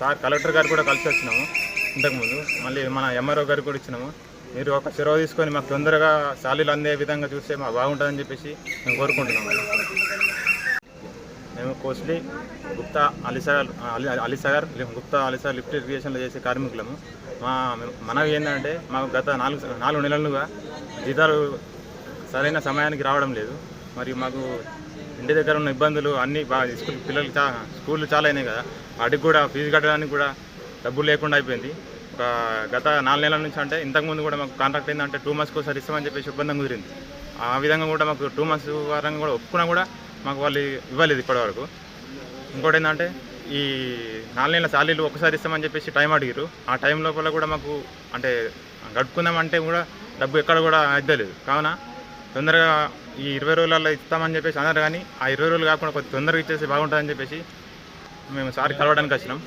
Sir collector గారు కూడా కలిసి వచ్చినాము. ఇంతకుముందు మళ్ళీ మన ఎంఆర్ఓ గారు కూడా ఇచ్చినాము. మీరు ఒక చొరవ తీసుకొని మాకు తొందరగా శాలీలు అందే విధంగా చూస్తే మాకు బాగుంటుందని చెప్పేసి మేము కోరుకుంటున్నాము మేము కోస్ట్లీ గుప్తా అలీసాగర్ అలీ అలీసాగర్ గుప్తా అలీసాగర్ లిఫ్ట్ ఇరిగేషన్లో చేసే కార్మికులము. మా మనవి ఏంటంటే మాకు గత నాలుగు నాలుగు నెలలుగా జీతాలు సరైన సమయానికి రావడం లేదు. మరియు మాకు ఇంటి దగ్గర ఉన్న ఇబ్బందులు అన్నీ బాగా స్కూల్ పిల్లలు చా స్కూళ్ళు చాలా అయినాయి కదా. వాటికి కూడా ఫీజు కట్టడానికి కూడా డబ్బులు లేకుండా అయిపోయింది. ఒక గత నాలుగు నెలల నుంచి అంటే ఇంతకుముందు కూడా మాకు కాంట్రాక్ట్ ఏంటంటే టూ మంత్స్కి ఒకసారి ఇస్తామని చెప్పేసి ఒప్పందం కుదిరింది. ఆ విధంగా కూడా మాకు టూ మంత్స్ వారంగా కూడా ఒప్పుకున్నా కూడా మాకు వాళ్ళు ఇవ్వలేదు ఇప్పటివరకు. ఇంకోటి ఏంటంటే ఈ నాలుగు నెలల శాలీలు ఒకసారి ఇస్తామని చెప్పేసి టైం అడిగారు ఆ టైం లోపల కూడా మాకు అంటే గడుపుకుందామంటే కూడా డబ్బు ఎక్కడ కూడా అద్దలేదు కావున తొందరగా ఈ ఇరవై రోజులలో ఇస్తామని చెప్పేసి అన్నారు కానీ ఆ ఇరవై రోజులు కాకుండా కొద్ది తొందరగా ఇచ్చేసి బాగుంటుందని చెప్పేసి మేము సార్ కలవడానికి వచ్చినాం.